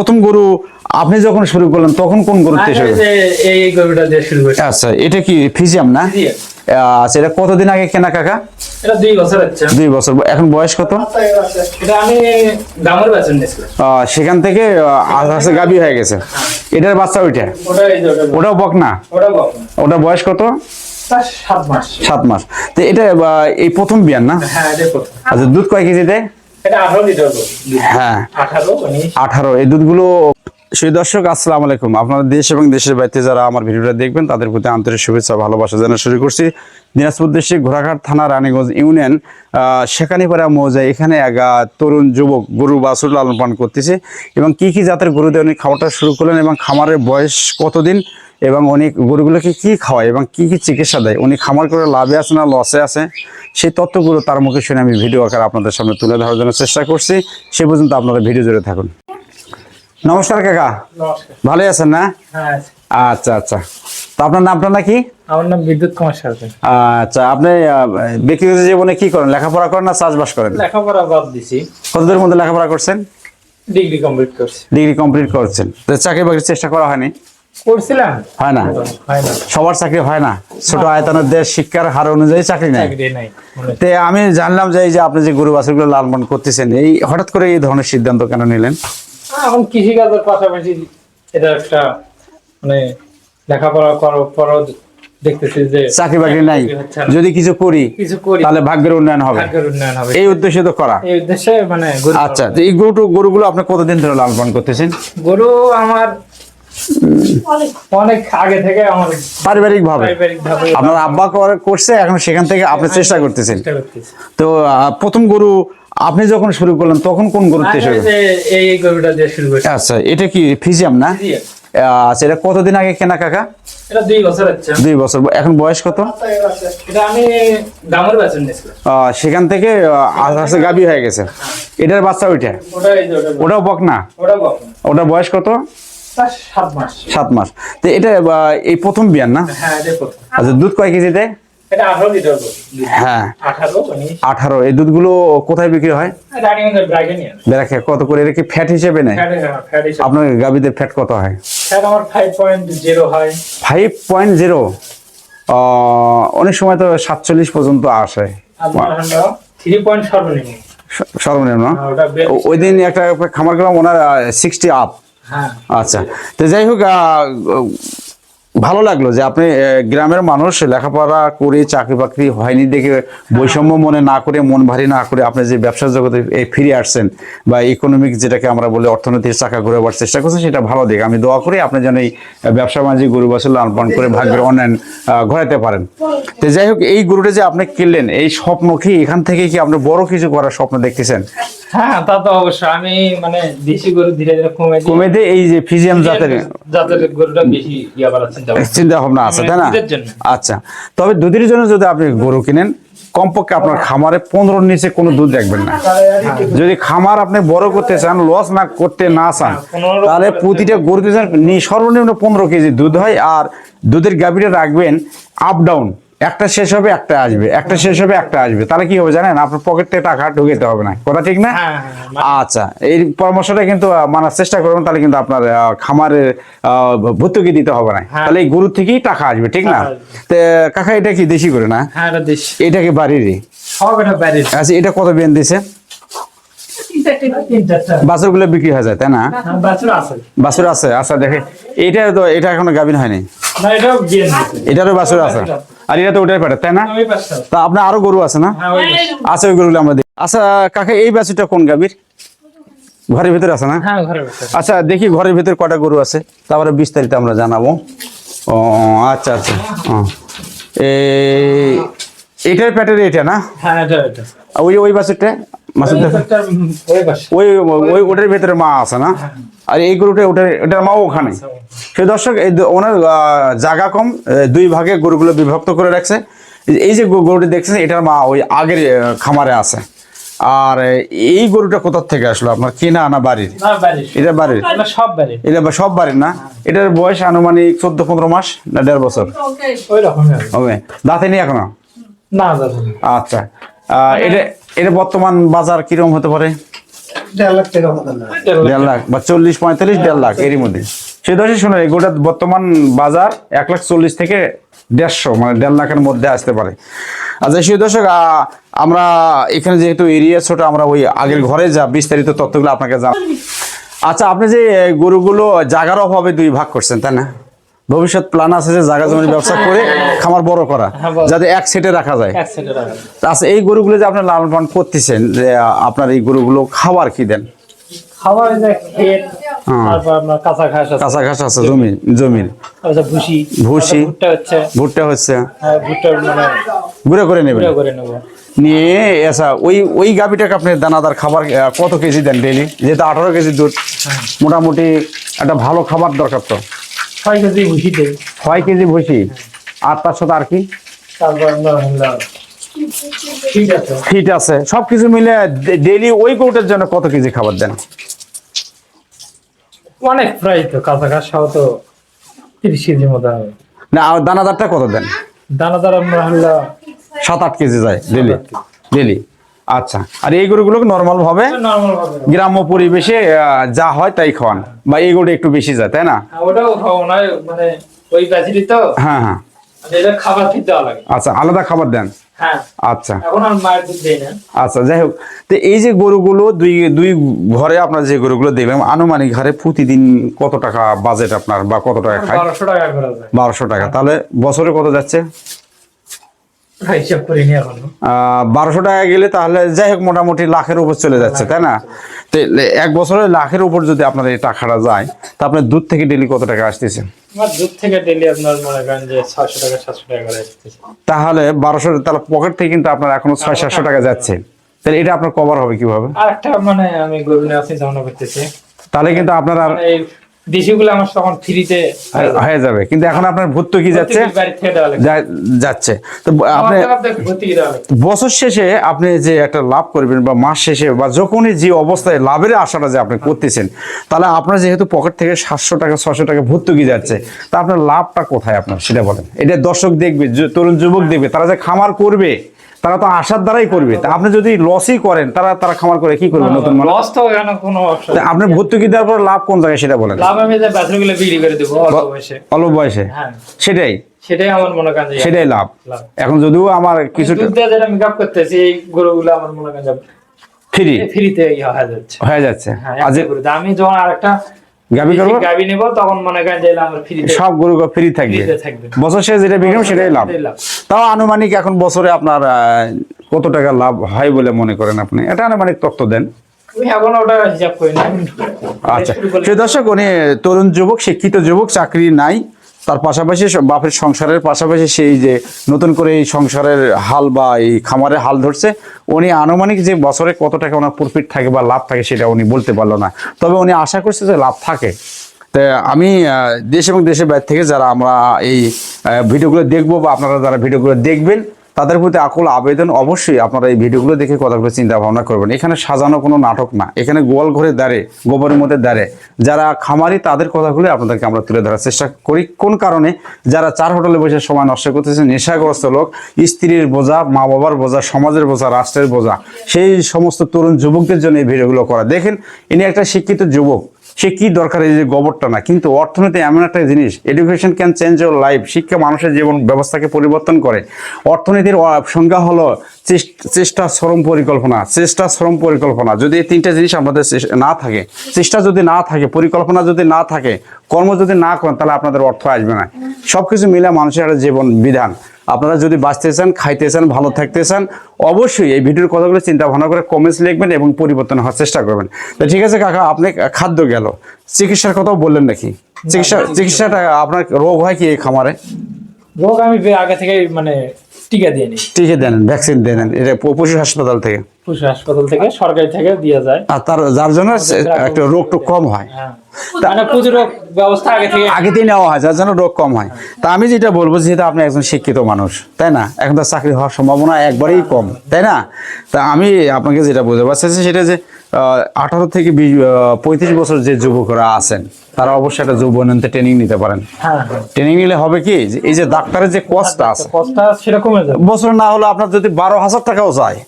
প্রথম গরু আপনি যখন শুরু করলেন তখন কোন গরু এই গরুটা দিয়ে শুরু করছি। আচ্ছা এটা কি ফিজিয়াম না? আচ্ছা এটা কতদিন আগে কেনা কাকা? এটা দুই বছর হচ্ছে। দুই বছর। এখন বয়স কত? এটা আমি দামের বেতন সেখান থেকে আস্তে আস্তে গাবি হয়ে গেছে। এটার বাচ্চা ওইটা। ওটাও বক না? ওটা বয়স কত? সাত মাস। সাত মাস। তো এটা এই প্রথম বিয়ান না? হ্যাঁ আচ্ছা দুধ কয় কেজি দেয় হ্যাঁ। আঠারো। এই দুধগুলো সেই দর্শক আসসালামু আলাইকুম। আপনারা দেশ এবং দেশের বাড়িতে যারা আমার ভিডিওটা দেখবেন তাদের প্রতি আন্তরিক শুভেচ্ছা ভালোবাসা জানা শুরু করছি। দিনাজপুর ডিস্ট্রিক্ট ঘোড়াঘাট থানা রানীগঞ্জ ইউনিয়ন আহ, শেখানিপাড়া মৌজা এখানে এক তরুণ যুবক গরু বাছুর লালন পালন করতেছে এবং কি কি জাতের গরু দিয়ে উনি খাওয়াটা শুরু করলেন এবং খামারের বয়স কতদিন এবং উনি গরুগুলোকে কি খাওয়ায় এবং কি কি চিকিৎসা দেয়? উনি খামার করে লাভে আছে না লসে আছে? সেই তথ্যগুলো তার মুখে শুনে আমি ভিডিও আকারে আপনাদের সামনে তুলে ধরার জন্য চেষ্টা করছি। সে পর্যন্ত আপনারা ভিডিও জুড়ে থাকুন। নমস্কার কাকা। নমস্কার। ভালোই আছেন না? হ্যাঁ আচ্ছা আচ্ছা। তো আপনার নামটা নাকি আমার নাম বিদ্যুৎ কুমার সরকার আচ্ছা আপনি ব্যক্তিগত জীবনে কি করেন? লেখাপড়া করেন না চাষবাস করেন? লেখাপড়া বাদ দিছি। কতদূরের মধ্যে লেখাপড়া করছেন? ডিগ্রি কমপ্লিট করছি। ডিগ্রি কমপ্লিট করছেন। তো চাকরি বাকরির চেষ্টা করা হয়নি? করছিলাম। হয় না? সবার চাকরি হয় না? ছোট আয়তনের দেশ শিক্ষার হার অনুযায়ী চাকরি নেই? তে আমি জানলাম যে এই যে আপনি যে গরু বাছুরগুলো লালন পালন করতেছেন এই হঠাৎ করে এই ধরনের সিদ্ধান্ত কেন নিলেন? এখন কৃষিকাজের পাশাপাশি এটা একটা মানে লেখাপড়া করার পরও দেখতেছি যে চাকরি বাকরি নাই। চাকরি হচ্ছে না। যদি কিছু করি কিছু করি তাহলে ভাগ্যের উন্নয়ন হবে। ভাগ্যের উন্নয়ন হবে। এই উদ্দেশ্যে তো করা। এই উদ্দেশ্যে মানে আচ্ছা এই গরু গরুগুলো আপনি কতদিন ধরে লালন পালন করতেছেন? গরু আমার অনেক আগে থেকে আমার পারিবারিক ভাবে আপনার আব্বা করছে এখন সেখান থেকে আপনি চেষ্টা করতেছেন। তো প্রথম গরু আপনি যখন শুরু করলেন তখন কোন গরু আর থেকে শুরু এই গরুটা দিয়ে শুরু করছি। আচ্ছা এটা কি ফিজিয়াম না? আচ্ছা এটা কতদিন আগে কেনা কাকা? এটা দুই বছর হচ্ছে। দুই বছর। এখন বয়স কত? এটা আমি দামের বেতন নিয়েছিলাম সেখান থেকে আস্তে আস্তে গাবি হয়ে গেছে। এটার বাচ্চা ওইটা। ওটাও বক না ওটা বয়স কত? সাত মাস। সাত মাস। তো এটা এই প্রথম বিয়ান না? হ্যাঁ আচ্ছা দুধ কয় কেজি দেয় হ্যাঁ। আঠারো এই দুধগুলো কোথায় বিক্রি হয়? দেখে কত করে? এটা কি ফ্যাট হিসেবে নেয়? ফ্যাট ফ্যাট আপনার গাবিদের ফ্যাট কত হয়? ফাইভ পয়েন্ট জিরো হয়। অনেক সময় তো সাতচল্লিশ পর্যন্ত আসে। সর্বনিম্ন। ও- ওই দিন একটা খামার গেলাম ওনার সিক্সটি আপ হ্যাঁ। আচ্ছা। তো যাই হোক ভালো লাগল যে আপনি গ্রামের মানুষ লেখাপড়া করে চাকরি বাকরি হয়নি দেখে বৈষম্য মনে না করে মন ভারী না করে আপনি যে ব্যবসা জগতে এই ফিরে আসছেন বা ইকোনমিক যেটাকে আমরা বলি অর্থনীতির চাকা ঘুরেবার চেষ্টা করছেন সেটা ভালো দিক। আমি দোয়া করি আপনি যেন এই ব্যবসা বাণিজ্য গরু বাছুর লালন পালন করে ভাগ্যের অন্যান্য ঘোরাতে পারেন। তো যাই হোক এই গরুটা যে আপনি কিনলেন এই স্বপ্ন কি এখান থেকে কি আপনি বড় কিছু করার স্বপ্ন দেখতেছেন? হ্যাঁ তা তো অবশ্যই। আমি মানে দেশি গরু ধীরে ধীরে কমে কমে দিয়ে এই যে ফিজিয়াম জাতের যাতে গরুটা বেশি ইয়া চিন্তা ভাবনা। আছে তাই না? আচ্ছা তবে দুধের জন্য যদি আপনি গরু কিনেন কমপক্ষে আপনার খামারে পনেরোর নিচে কোনো দুধ রাখবেন না। যদি খামার আপনি বড় করতে চান লস না করতে না চান তাহলে প্রতিটা গরুতে যেন সর্বনিম্ন পনেরো কেজি দুধ হয় আর দুধের গাভীটা রাখবেন আপ ডাউন একটা শেষ হবে একটা আসবে। একটা শেষ হবে একটা আসবে। তাহলে কি হবে জানেন? আপনার পকেটে টাকা ঢুকাতে হবে না। কথা ঠিক না? হ্যাঁ, হ্যাঁ, হ্যাঁ। আচ্ছা এই পরামর্শটা কিন্তু মানার চেষ্টা করবেন তাহলে কিন্তু আপনার খামারের ভর্তুকি দিতে হবে না। তাহলে এই গরু থেকেই টাকা আসবে ঠিক না? তো কাকা এটা কি দেশি করে না? এটা কি বাড়িরই বাইরে আচ্ছা এটা কত বেন দিছে? তিন চারটা বাছুরগুলো বিক্রি হয়ে যায় তাই না? বাছুর আছে। আছে আচ্ছা দেখে। এটা তো এটা এখনও গাভিন হয়নি? এটারও বাছুর আছে? আর এটা তো ওটাই পারে তাই না? তা আপনার আরও গরু আছে না? হ্যাঁ আছে ওই গরুগুলো আমরা দেখি। আচ্ছা কাকা এই বাছুরটা কোন গাভীর? ঘরের ভিতরে আছে না? হ্যাঁ আচ্ছা দেখি ঘরের ভিতরে কটা গরু আছে। তারপরে বিস্তারিত আমরা জানাব। ও আচ্ছা আচ্ছা। এটার প্যাটের এটা না? হ্যাঁ ওই ওই বাছুরটা? ওই ওই ওটার ভেতরে মা আছে না? আর এই গরুটা ওটার ওটার মাও ওখানে। সেই দর্শক এই ওনার জায়গা কম দুই ভাগে গরুগুলো বিভক্ত করে রাখছে। এই- যে গরু- গরুটি দেখছেন এটার মা ওই আগের খামারে আছে। আর এই গরুটা কোথার থেকে আসলো? আপনার কিনা আনা বাড়ির? এটা বাড়ির? এটা সব বাড়ি এটা সব বাড়ির না? এটার বয়স আনুমানিক চোদ্দ পনেরো মাস না দেড় বছর? হবে। দাঁতে নেই এখনও? না আচ্ছা। এটা এটা বর্তমান বাজার কীরকম হতে পারে? দেড় লাখ বা চল্লিশ পঁয়তাল্লিশ দেড় লাখ এরই মধ্যে। সেই দশে শোনো এগুলোটা বর্তমান বাজার এক লাখ চল্লিশ থেকে দেড়শো মানে দেড় লাখের মধ্যে আসতে পারে। আচ্ছা সেই দর্শক আহ, আমরা এখানে যেহেতু এরিয়া ছোট আমরা ওই আগের ঘরে যা বিস্তারিত তথ্যগুলো আপনাকে জান আচ্ছা আপনি যে গরুগুলো জাগার অভাবে দুই ভাগ করছেন তাই না? ভবিষ্যৎ প্ল্যান আছে যে জায়গা জমির ব্যবসা করে খামার বড় করা হ্যাঁ, যাতে এক সেটে রাখা যায়। আচ্ছা এই গরুগুলো যে আপনি লালন পালন করতেছেন যে আপনার এই গরুগুলো খাবার কি দেন? খাবার কাঁচা ঘাস আছে। কাঁচা ঘাস আছে জমি জমির। ভুসি ভুসি। ভুট্টা হচ্ছে। ভুট্টা হচ্ছে। হ্যাঁ, ভুট্টা মানে করে নেবেন। গুঁড়ো করে নেব। নিয়ে আচ্ছা ওই ওই গাভিটাকে আপনি দানাদার খাবার কত কেজি দেন ডেলি যেহেতু আঠারো কেজি দুধ মোটামুটি একটা ভালো খাবার দরকার তো। ছয় কেজি ভুসি ছয় কেজি ভুসি আর তার সাথে আর কি? ঠিক আছে। ফিট আছে। সব কিছু মিলে ডেলি ওই গরুটার জন্য কত কেজি খাবার দেন? অনেক প্রায় তো কাঁচা ঘাস সহ তো তিরিশ কেজির মতো হবে। না আর দানাদারটা কত দেন? দানাদার আমরা হলো সাত আট কেজি যায় ডেলি ডেলি আচ্ছা আর এই গরুগুলো নর্মাল ভাবে গ্রাম্য পরিবেশে যা হয় তাই খাওয়ান। বা এই গরু একটু বেশি যায় তাই না? হ্যাঁ, ওটাও খাব না মানে ওই ব্যাচেরি তো? হ্যাঁ হ্যাঁ। খাবার লাগে। আচ্ছা আলাদা খাবার দেন? হ্যাঁ। আচ্ছা। এখন আর মায়ের দুধ দেই না। আচ্ছা যাই হোক। তো এই যে গরুগুলো দুই দুই ঘরে আপনার যে গরুগুলো দেখলাম আনুমানিক হারে প্রতিদিন কত টাকা বাজেট আপনার বা কত টাকা খায়? বারোশো টাকা বারোশো টাকা। তাহলে বছরে কত যাচ্ছে ওটা হিসাব করিনি এখনও বারোশো টাকা গেলে তাহলে যাই হোক মোটামুটি লাখের উপর চলে যাচ্ছে তাই না? তো এক বছরে লাখের উপর যদি আপনার এই টাকাটা যায় তা আপনার দুধ থেকে ডেলি কত টাকা আসতেছে? তাহলে বারোশো তাহলে পকেট থেকে কিন্তু আপনার এখনও ছয় সাতশো টাকা যাচ্ছে। তাহলে এটা আপনার কভার হবে কীভাবে? মানে আমি গরু নেওয়ার চিন্তা করতেছি। তাহলে কিন্তু আপনার আর দেশিগুলো আমার তখন ফ্রিতে হয়ে যাবে। কিন্তু এখন আপনার ভর্তুকি যাচ্ছে? বাড়ি থেকে দেওয়া লাগে যা- যাচ্ছে। তো আপনি ভর্তুকি দেওয়া লাগে বছর শেষে আপনি যে একটা লাভ করবেন বা মাস শেষে বা যখনই যে অবস্থায় লাভের আশাটা যে আপনি করতেছেন তাহলে আপনার যেহেতু পকেট থেকে সাতশো টাকা ছশো টাকা ভর্তুকি যাচ্ছে তা আপনার লাভটা কোথায় আপনার? সেটা বলেন। এটা দর্শক দেখবে তরুণ যুবক দেখবে তারা যে খামার করবে তারা তো আশার দ্বারাই করবে। আপনি যদি লসই করেন তারা তারা খামার করে কি করবে নতুন লস তো এখানে কোনো অপশন তা আপনার ভর্তুকি দেওয়ার পর লাভ কোন জায়গায় সেটা বলেন। লাভ আমি যে বাছুরগুলো বিক্রি করে দেবো অল্প বয়সে। অল্প বয়সে? হ্যাঁ। সেটাই? সেটাই আমার মনে যে সেটাই লাভ। এখন যদিও আমার কিছু দুধ দিয়ে যেটা মেকআপ করতেছি এই গরুগুলো আমার মনে যে ফ্রি ফ্রিতে হয়ে যাচ্ছে। হয়ে যাচ্ছে। হ্যাঁ আমি যখন আরেকটা গাবি করব? গাবি নেব তখন মনে করেন যে আমার ফ্রিতে সব গরু ফ্রি থাকবে। বছর শেষে যেটা বিক্রম সেটাই লাভ। তাও আনুমানিক এখন বছরে আপনার কত টাকা লাভ হয় বলে মনে করেন আপনি? এটা আনুমানিক তথ্য দেন। আচ্ছা। দর্শক উনি তরুণ যুবক শিক্ষিত যুবক চাকরি নাই। তার পাশাপাশি বাপের সংসারের পাশাপাশি সেই যে নতুন করে এই সংসারের হাল বা এই খামারের হাল ধরছে, উনি আনুমানিক যে বছরে কত টাকা ওনার প্রফিট থাকে বা লাভ থাকে সেটা উনি বলতে পারল না। তবে উনি আশা করছে যে লাভ থাকে। তো আমি দেশ এবং দেশের বাইরে থেকে যারা আমরা এই ভিডিওগুলো দেখব বা আপনারা যারা ভিডিওগুলো দেখবেন তাদের প্রতি আকুল আবেদন অবশ্যই আপনারা এই ভিডিওগুলো দেখে কথাগুলো চিন্তা ভাবনা করবেন। এখানে সাজানো কোনো নাটক না। এখানে গোয়াল ঘরে দাঁড়ে গোবরের মধ্যে দাঁড়ে যারা খামারি তাদের কথাগুলো আপনাদেরকে আমরা তুলে ধরার চেষ্টা করি। কোন কারণে? যারা চার হোটেলে বসে সময় নষ্ট করতেছে, নেশাগ্রস্ত লোক, স্ত্রীর বোঝা মা বাবার বোঝা, সমাজের বোঝা, রাষ্ট্রের বোঝা, সেই সমস্ত তরুণ যুবকদের জন্য এই ভিডিওগুলো করা। দেখেন, ইনি একটা শিক্ষিত যুবক। সে কি দরকার এই যে গোবরটা না? কিন্তু অর্থনীতি এমন একটা জিনিস education can change your life শিক্ষা মানুষের জীবন ব্যবস্থাকে পরিবর্তন করে। অর্থনীতির সংজ্ঞা হলো চেষ্টা শ্রম পরিকল্পনা, চেষ্টা শ্রম পরিকল্পনা। যদি এই তিনটা জিনিস আমাদের না থাকে, চেষ্টা যদি না থাকে, পরিকল্পনা যদি না থাকে, কর্ম যদি না করেন, তাহলে আপনাদের অর্থ আসবে না। সবকিছু মিলে মানুষের জীবন বিধান। আপনারা যদি বাঁচতে চান খাইতে চান ভালো থাকতে চান অবশ্যই এই ভিডিওর কথাগুলো চিন্তা ভাবনা করে কমেন্টস লিখবেন এবং পরিবর্তন হওয়ার চেষ্টা করবেন। তো ঠিক আছে কাকা আপনি খাদ্য গেল। চিকিৎসার কথাও বললেন নাকি? চিকিৎসা চিকিৎসাটা আপনার রোগ হয় কি এই খামারে? রোগ আমি আগে থেকে মানে টিকা দিয়ে নিই। টিকে দেন ভ্যাকসিন দেন এটা পশু হাসপাতাল থেকে। পশু হাসপাতাল থেকে সরকারি থেকে দেওয়া যায়। আর তার যার জন্য একটা রোগ টুক কম হয়। হ্যাঁ। মানে আগে থেকে নেওয়া হয় যার জন্য রোগ কম হয়। তা আমি যেটা বলব যেহেতু আপনি একজন শিক্ষিত মানুষ তাই না? এখন তো চাকরি হওয়ার সম্ভাবনা একবারেই কম তাই না? তা আমি আপনাকে যেটা বলতে পারছি সেটা যে আঠারো থেকে বিশ পঁয়ত্রিশ বছর যে যুবকরা আছেন তারা অবশ্যই একটা যৌবনন্তে ট্রেনিং নিতে পারেন। হ্যাঁ হ্যাঁ। ট্রেনিং নিলে হবে কি? এই যে ডাক্তারের যে কস্টটা আছে কমে যাবে। বছর না হলে আপনার যদি বারো হাজার টাকাও যায়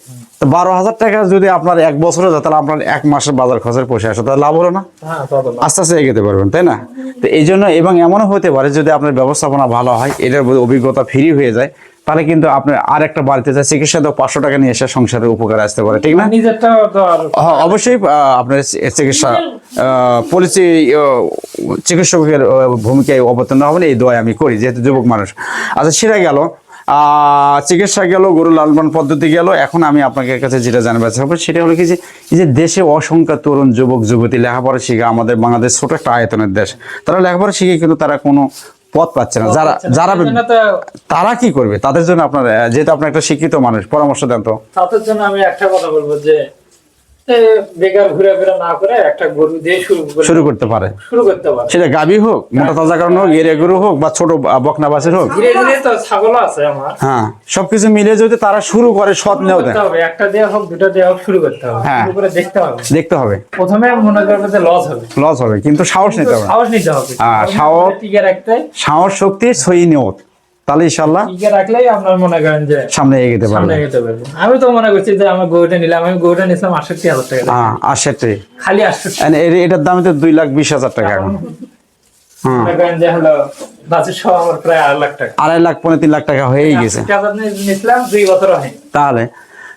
তো বারো হাজার টাকা যদি আপনার এক বছরে যায় তাহলে আপনার এক মাসের বাজার খরচের পয়সা আসে তাহলে লাভ হলো না? হ্যাঁ আস্তে আস্তে এগোতে পারবেন তাই না? তো এই জন্য এবং এমনও হতে পারে যদি আপনার ব্যবস্থাপনা ভালো হয় এটার অভিজ্ঞতা ফ্রি হয়ে যায় তাহলে কিন্তু আপনি আর একটা বাড়িতে যায় চিকিৎসা তো পাঁচশো টাকা নিয়ে এসে সংসারের উপকারে আসতে পারে ঠিক না? হ্যাঁ, অবশ্যই আপনার চিকিৎসা পলিসি চিকিৎসকের ভূমিকায় অবতীর্ণ হবেন এই দোয়া আমি করি যেহেতু যুবক মানুষ। আচ্ছা সেটা গেল। আহ, চিকিৎসা গেল গরু লালন পদ্ধতি গেল এখন আমি আপনাদের কাছে যেটা জানতে চাইব সেটা হলো কি যে এই যে দেশে অসংখ্য তরুণ যুবক যুবতী লেখাপড়া শিখে আমাদের বাংলাদেশ ছোট একটা আয়তনের দেশ। তারা লেখাপড়া শিখে কিন্তু তারা কোনো পথ পাচ্ছে না। যারা যারা তারা কি করবে? তাদের জন্য আপনার যেহেতু আপনার একটা শিক্ষিত মানুষ পরামর্শ দেন তো। তাদের জন্য আমি একটা কথা বলব যে বেকার ঘুরে না করে একটা গরু দিয়ে শুরু করতে পারে। শুরু করতে পারে। সেটা গাভী হোক মোটা তাজা কারণ হোক এরিয়া গরু হোক বা ছোট বকনা বাছুর হোক। ধীরে ধীরে তো ছাগল আছে আমার। হ্যাঁ সবকিছু মিলে যদি তারা শুরু করে সৎ শুরু নেও করতে হবে একটা দেওয়া হোক দুটা দেওয়া হোক শুরু করতে হবে। হ্যাঁ। করে দেখতে হবে। দেখতে হবে। প্রথমে মনে করবে যে লস হবে। লস হবে কিন্তু সাহস নিতে হবে। সাহস নিতে হবে। হ্যাঁ, সাহস- টিকে রাখতে। সাহস শক্তি সই নিয়ত তাহলে ইনশাল্লাহ রাখলেই আপনার মনে করেন যে সামনে এগোতে আমি তো মনে করছি যে আমার গরুটা নিলাম আমি গরুটা নিয়েছিলাম আটষট্টি হাজার টাকা হ্যাঁ খালি আটষট্টি। এটার দাম তো দুই লাখ বিশ হাজার টাকা এখন। হ্যাঁ। আড়াই লাখ পনেরো তিন লাখ টাকা হয়েই গেছে। তাহলে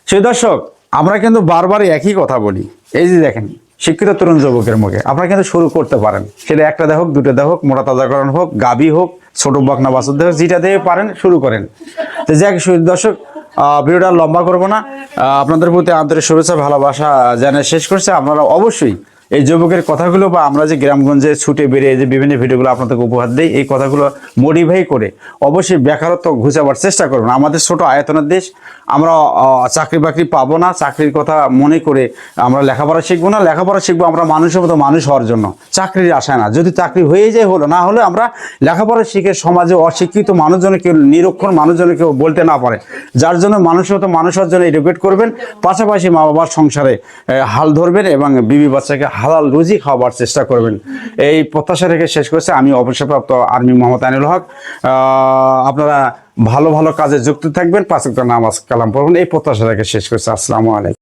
সেই দর্শক আমরা কিন্তু বারবারই একই কথা বলি। এই যে দেখেন শিক্ষিত তরুণ যুবকের মুখে। আপনারা কিন্তু শুরু করতে পারেন। সেটা একটা দেহ হোক দুটো দেহ হোক মোটা তাজাকরণ হোক গাবি হোক ছোট বকনা দেহ যেটা দিয়ে পারেন, শুরু করেন। তো যাক দর্শক ভিডিওটা লম্বা করব না। আপনাদের প্রতি আন্তরিক শুভেচ্ছা, ভালোবাসা জানিয়ে শেষ করছে। আপনারা অবশ্যই এই যুবকের কথাগুলো বা আমরা যে গ্রামগঞ্জে ছুটে বেরিয়ে যে বিভিন্ন ভিডিওগুলো আপনাদেরকে উপহার দিই, এই কথাগুলো মডিফাই করে অবশ্যই বেকারত্ব ঘুচাবার চেষ্টা করবেন। আমাদের ছোট আয়তনের দেশ, আমরা চাকরি বাকরি পাবো না, চাকরির কথা মনে করে আমরা লেখাপড়া শিখব না, লেখাপড়া শিখব আমরা মানুষের মতো মানুষ হওয়ার জন্য। চাকরির আশায় না। যদি চাকরি হয়ে যায় হলো, না হলে আমরা লেখাপড়া শিখে সমাজে অশিক্ষিত মানুষজন কেউ, নিরক্ষর মানুষজন কেউ বলতে না পারে। যার জন্য মানুষের মতো মানুষ হওয়ার জন্য এডুকেট করবেন, পাশাপাশি মা বাবার সংসারে হাল ধরবেন এবং বিবি বাচ্চাকে হালাল রুজি খাওয়াবার চেষ্টা করবেন। এই প্রত্যাশা রেখে শেষ করছে। আমি অবসরপ্রাপ্ত আর্মি মোহাম্মদ আনিল হক। আপনারা ভালো ভালো কাজে যুক্ত থাকবেন। পাঁচ নামাজ কালাম পড়বেন এই প্রত্যাশা রেখে শেষ করছে। আসসালামু আলাইকুম।